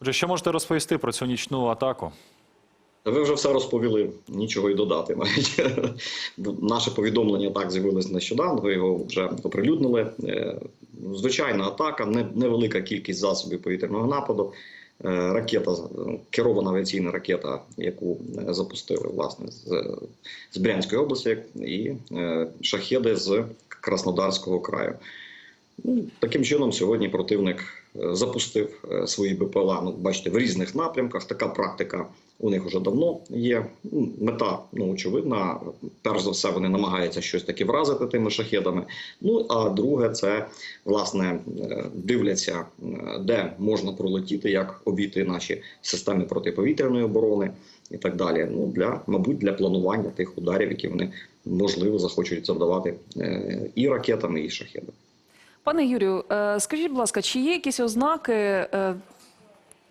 Отже, що можете розповісти про цю нічну атаку? Ви вже все розповіли, нічого й додати. Навіть наше повідомлення так з'явилось нещодавно. Ви його вже оприлюднили. Е, Звичайна атака, невелика кількість засобів повітряного нападу. Е, Ракета е, керована авіаційна ракета, яку е, запустили власне з, з Брянської області, і шахеди з Краснодарського краю. Ну, таким чином, сьогодні противник е, запустив е, свої БПЛА. Ну, бачите, в різних напрямках. Така практика у них вже давно є. Ну, Мета ну очевидна. Перш за все, вони намагаються щось таке вразити тими шахедами. Ну а друге, це власне е, дивляться, де можна пролетіти, як обійти наші системи протиповітряної оборони і так далі. Ну для мабуть для планування тих ударів, які вони можливо захочуть завдавати і ракетами, і шахедами. Пане Юрію, е, скажіть, будь ласка, чи є якісь ознаки е,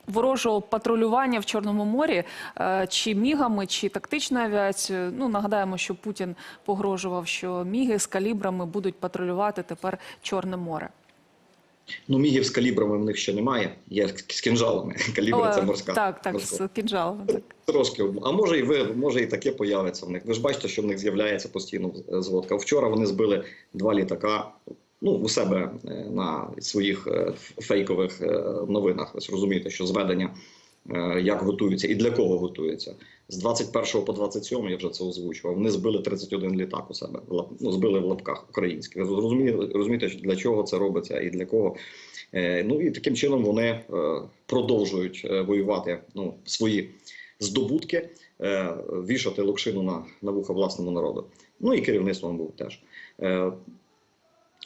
ворожого патрулювання в Чорному морі, е, чи мігами, чи тактичною авіацією? Ну нагадаємо, що Путін погрожував, що міги з калібрами будуть патрулювати тепер Чорне море. Ну, мігів з калібрами в них ще немає. Є з кінжалами. Калібри це морська. Так, так, морська. з кінжалами. Так. Трошки. А може і ви, може і таке появиться в них. Ви ж бачите, що в них з'являється постійно зводка. Вчора вони збили два літака. Ну, у себе е, на своїх е, фейкових е, новинах. Ви розумієте, що зведення як готуються і для кого готуються. З 21 по 27 я вже це озвучував. Вони збили 31 літак у себе. Ну, збили в лапках українських. Розумієте, для чого це робиться і для кого. Ну і таким чином вони продовжують воювати ну, свої здобутки, вішати локшину на, на вуха власному народу. Ну і керівництво був теж.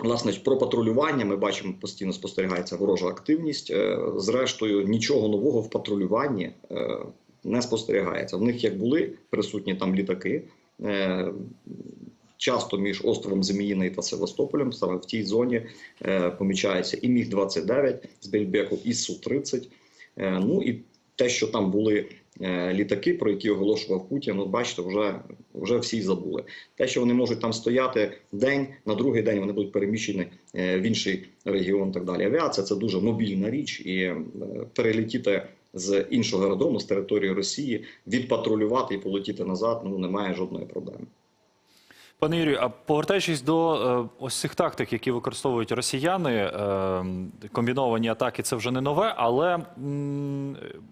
Власне, про патрулювання ми бачимо, постійно спостерігається ворожа активність. Е, Зрештою, нічого нового в патрулюванні е, не спостерігається. В них як були присутні там літаки. е, Часто між островом Зміїний та Севастополем, саме в тій зоні, помічається і Міг 29 з Бельбеку, і Су 30 Е, Ну і те, що там були літаки, про які оголошував Путін, ну бачите, вже, вже всі забули. Те, що вони можуть там стояти день, на другий день вони будуть переміщені е, в інший регіон. і Так далі. Авіація це дуже мобільна річ, і е, перелетіти з іншого аеродрому, з території Росії, відпатрулювати і полетіти назад, ну немає жодної проблеми. Пане Юрію, а повертаючись до е, ось цих тактик, які використовують росіяни, е, комбіновані атаки, це вже не нове. Але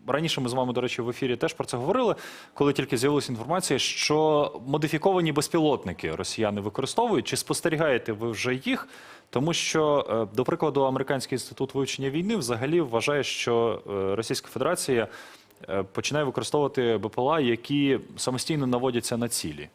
раніше ми з вами, до речі, в ефірі теж про це говорили, коли тільки з'явилася інформація, що модифіковані безпілотники росіяни використовують. Чи спостерігаєте ви вже їх? Тому що, е, до прикладу, Американський інститут вивчення війни взагалі вважає, що Російська Федерація починає використовувати БПЛА, які самостійно наводяться на цілі.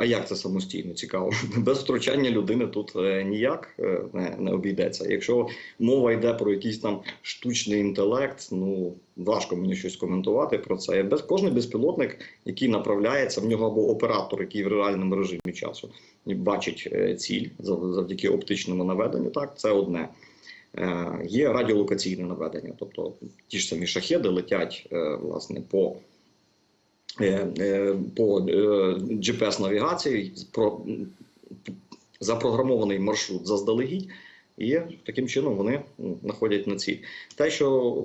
А як це самостійно цікаво? Без втручання людини тут е, ніяк е, не, не обійдеться. Якщо мова йде про якийсь там штучний інтелект, ну важко мені щось коментувати про це. Без кожний безпілотник, який направляється в нього або оператор, який в реальному режимі часу бачить е, ціль зав- завдяки оптичному наведенню. Так, це одне. Є радіолокаційне наведення, тобто ті ж самі шахеди летять власне по по е, GPS-навігації про запрограмований маршрут заздалегідь, і таким чином вони знаходять на ціль. Те, що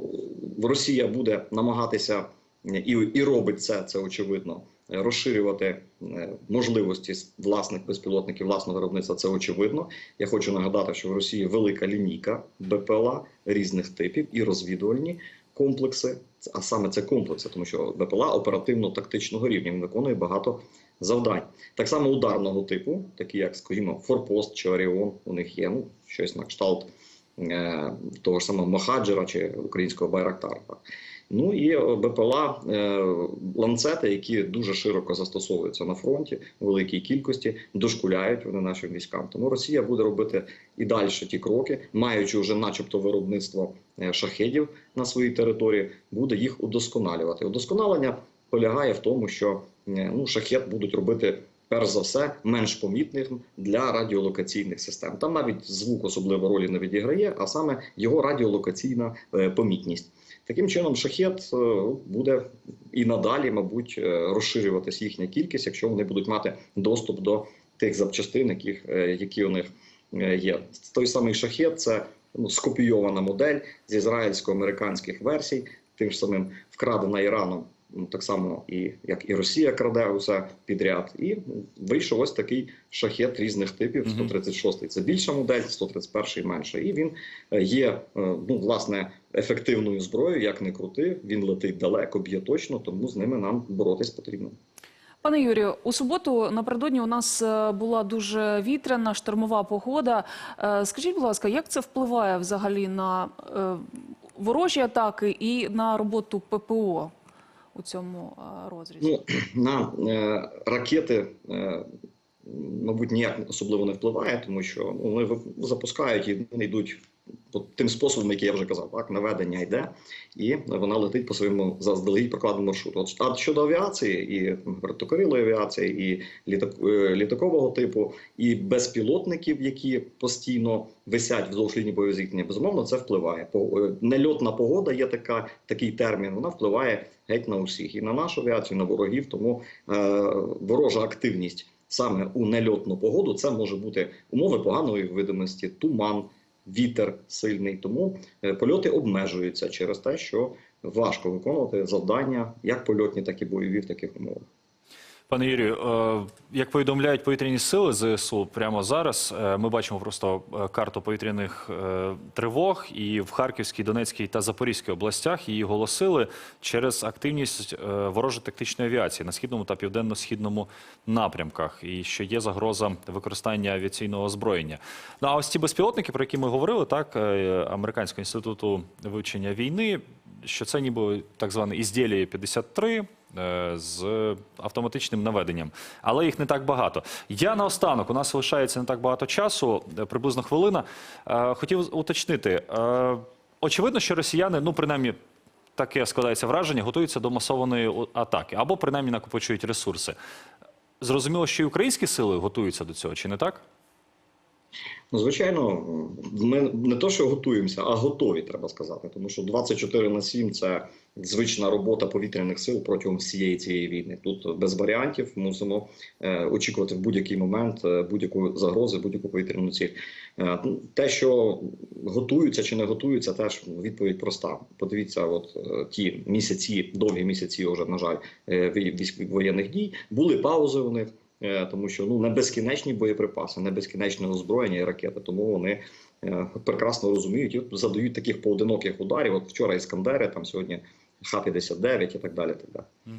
Росія буде намагатися е, і, і робить це, це очевидно. е, Розширювати е, можливості власних безпілотників власного виробництва це очевидно. Я хочу нагадати, що в Росії велика лінійка БПЛА різних типів і розвідувальні комплекси. А саме це комплекси, тому що БПЛА оперативно-тактичного рівня виконує багато завдань. Так само ударного типу, такі як, скажімо, Форпост чи Оріон, у них є ну, щось на кшталт е, того ж самого Махаджера чи українського Байрактара. Ну і е, БПЛА е, ланцети, які дуже широко застосовуються на фронті у великій кількості, дошкуляють вони нашим військам. Тому Росія буде робити і далі ті кроки, маючи вже, начебто, виробництво е, шахедів на своїй території, буде їх удосконалювати. Удосконалення полягає в тому, що ну, шахет будуть робити. Перш за все, менш помітним для радіолокаційних систем. Там навіть звук особливо ролі не відіграє, а саме його радіолокаційна помітність. Таким чином, шахет е, буде і надалі, мабуть, розширюватися розширюватись їхня кількість, якщо вони будуть мати доступ до тих запчастин, яких, е, які у них е, є. Той самий шахет це ну, скопійована модель з ізраїльсько-американських версій, тим ж самим вкрадена Іраном. Ну, Так само і як і Росія краде усе підряд, і вийшов ось такий шахет різних типів. Мгм. 136-й – це більша модель, 131-й – менша. І він е, є е, ну власне ефективною зброєю, як не крути. Він летить далеко, б'є точно, тому з ними нам боротись потрібно. Пане Юрію, у суботу напередодні у нас е, була дуже вітряна штормова погода. Скажіть, будь ласка, як це впливає взагалі на ворожі атаки і на роботу ППО у цьому е, розрізі? Ну на е, ракети, е, мабуть, ніяк особливо не впливає, тому що ну, вони запускають і вони йдуть тим способом, який я вже казав, так наведення йде, і вона летить по своєму заздалегідь прокладеному маршруту. От а щодо авіації, і вертокрилої авіації, і літак, е, літакового типу, і безпілотників, які постійно висять вздовж лінії бойового зіткнення, безумовно, це впливає. Е, Нельотна погода є така, такий термін. Вона впливає геть на усіх, і на нашу авіацію, і на ворогів. Тому е, ворожа активність саме у нельотну погоду це може бути умови поганої видимості, туман, вітер сильний. Тому е, польоти обмежуються через те, що важко виконувати завдання, як польотні, так і бойові в таких умовах. Пане Юрію, е, як повідомляють повітряні сили ЗСУ прямо зараз, е, ми бачимо просто е, карту повітряних тривог, і в Харківській, Донецькій та Запорізькій областях її оголосили через активність е, ворожої тактичної авіації на східному та південно-східному напрямках, і що є загроза використання авіаційного озброєння. Ну а ось ці безпілотники, про які ми говорили, так американського інституту вивчення війни, що це ніби так зване ізділія 53 е, з автоматичним наведенням, але їх не так багато. Я наостанок, у нас лишається не так багато часу, е, приблизно хвилина. Е, Хотів уточнити. е, Очевидно, що росіяни, ну принаймні. Таке складається враження, готуються до масованої атаки або принаймні накопичують ресурси. Зрозуміло, що і українські сили готуються до цього, чи не так? Ну, звичайно, ми не то, що готуємося, а готові, треба сказати. Тому що 24 на 7 – це звична робота повітряних сил протягом всієї цієї війни. Тут без варіантів мусимо е, очікувати в будь-який момент е, будь-яку загрозу, будь-яку повітряну ціль. Е, те, що готуються чи не готуються, теж відповідь проста. Подивіться, от е, ті місяці, довгі місяці, вже на жаль, е, вій- військ- воєнних дій були паузи у них. Е, тому що ну не безкінечні боєприпаси, не безкінечне озброєння і ракети. Тому вони е, прекрасно розуміють і задають таких поодиноких ударів. От вчора іскандери, там сьогодні Х-59 і так далі. Так далі.